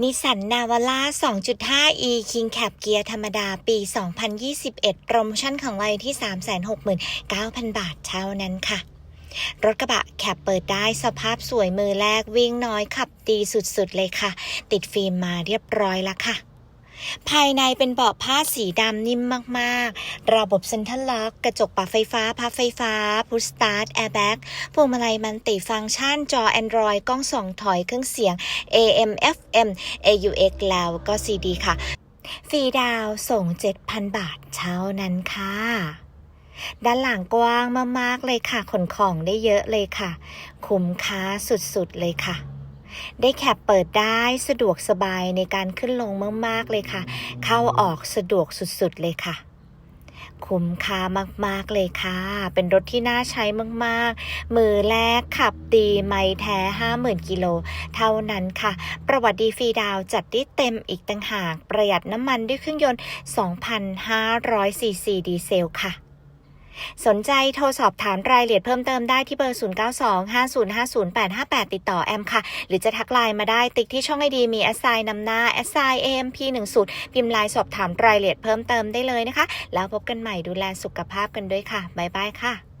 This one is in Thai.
นิสสันนาวาร่า 2.5e King Cab เกียร์ธรรมดาปี 2021 โปรโมชั่นของเราอยู่ที่ 369,000 บาทเท่านั้นค่ะ รถกระบะแคปเปิดได้สภาพสวยมือแรกวิ่งน้อยขับดีสุดๆเลยค่ะ ติดฟิล์มมาเรียบร้อยแล้วค่ะ ภายในเป็นเบาะผ้าสีดำนิ่มมากๆ ระบบเซ็นทรัลล็อก กระจกปรับไฟฟ้าพับไฟฟ้า พุชสตาร์ท แอร์แบ็กพวงมาลัยมันติฟังก์ชัน จอ Android กล้องส่องถอยเครื่องเสียง AM FM AUX แล้วก็ CD ค่ะ ฟรีดาวส่ง 7,000 บาทเท่านั้นค่ะด้านหลังกว้างมากๆเลยค่ะ ขนของได้เยอะเลยค่ะ คุ้มค่าสุดๆเลยค่ะ ได้แคปเปิดได้สะดวกสบายในการขึ้นลงมาก ๆ เลยค่ะ เข้าออกสะดวกสุด ๆ เลยค่ะ คุ้มค่ามาก ๆ เลยค่ะ เป็นรถที่น่าใช้มาก ๆ มือแรกขับดีไม่แท้ 50,000 กิโล เท่านั้นค่ะ ประวัติดีฟรีดาวจัดได้เต็มอีกต่างหาก ประหยัดน้ำมันด้วยเครื่องยนต์ 2,500ซีซีดีเซลค่ะ สนใจโทรสอบถามรายละเอียดเพิ่มเติมได้ที่เบอร์ 0925050858 ติดต่อแอมค่ะ หรือจะทักไลน์มาได้ติ๊กที่ช่องไอดีมีแอสไซน์นำหน้าแอสไซน์ AMP10 พิมพ์ไลน์สอบถามรายละเอียดเพิ่มเติมได้เลยนะคะ แล้วพบกันใหม่ดูแลสุขภาพกันด้วยค่ะบ๊ายบายค่ะ